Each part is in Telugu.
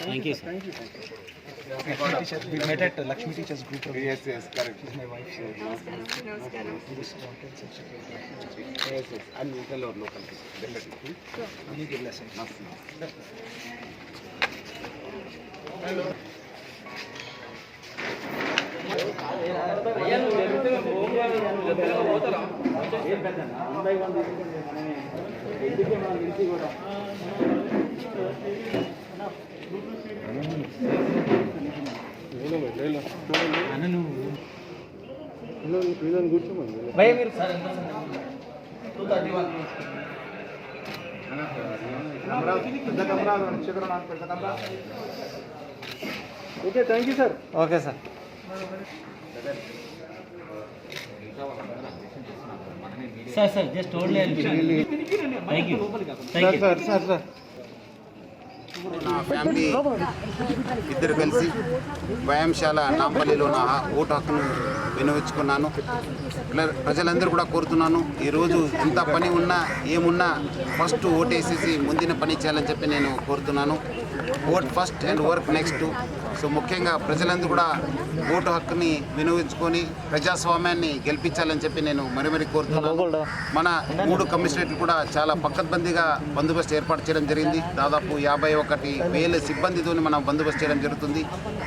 Thank you, sir. Teacher, we met at uh, Lakshmi Teachers Group. of- Yes, yes, correct. This is my wife. So నమస్కారం నమస్కారం this is ఏం పెద్ద వన్ బై వన్ తీసుకుంటే మనమే ఎందుకే మనం తెలిసి కూడా కూర్చోమని భయ మీరు two thirty one okay thank you sir okay sir just only I'll be. Thank you. Thank you. Sir, sir, sir. నా ఫ్యామిలీ ఇద్దరు కలిసి వ్యాయామశాల నాంపల్లిలో నా ఓటు హక్కును వినియోగించుకున్నాను ప్ర- ప్రజలందరూ కూడా కోరుతున్నాను ఈరోజు ఎంత పని ఉన్నా ఏమున్నా ఫస్ట్ ఓటేసేసి ముందిన పని చేయాలని చెప్పి నేను కోరుతున్నాను vote first and work next so ముఖ్యంగా ప్రజలందరూ కూడా ఓటు హక్కుని వినియోగించుకొని ప్రజాస్వామ్యాన్ని గెలిపించాలని చెప్పి నేను మరి మరి కోరుతున్నాను. మన మూడు కమిషనరేట్లు కూడా చాలా పక్కద్బందీగా బందోబస్తు ఏర్పాటు చేయడం జరిగింది. దాదాపు యాభై ఒకటి వేల సిబ్బందితో మనం బందోబస్తు చేయడం జరుగుతుంది.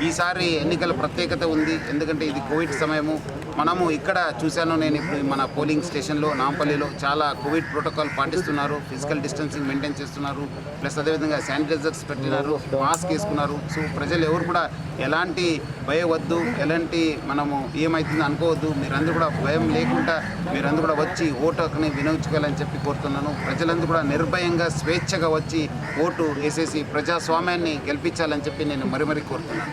ఈసారి ఎన్నికల ప్రత్యేకత ఉంది. ఎందుకంటే ఇది కోవిడ్ సమయము. మనము ఇక్కడ చూశాను నేను ఇప్పుడు మన పోలింగ్ స్టేషన్లో నాంపల్లిలో చాలా కోవిడ్ ప్రోటోకాల్ పాటిస్తున్నారు ఫిజికల్ డిస్టెన్సింగ్ మెయింటైన్ చేస్తున్నారు ప్లస్ అదేవిధంగా శానిటైజర్స్ పెట్టినారు మాస్క్ వేసుకున్నారు. సో ప్రజలు ఎవరు కూడా ఎలాంటి భయం వద్దు ఎలాంటి మనము ఏమవుతుందో అనుకోవద్దు మీరందరూ కూడా భయం లేకుండా మీరందరూ కూడా వచ్చి ఓటు హక్కుని వినియోగించుకోవాలని చెప్పి కోరుతున్నాను. ప్రజలందరూ కూడా నిర్భయంగా స్వేచ్ఛగా వచ్చి ఓటు వేసేసి ప్రజాస్వామ్యాన్ని గెలిపించాలని చెప్పి నేను మరీ మరీ కోరుతున్నాను.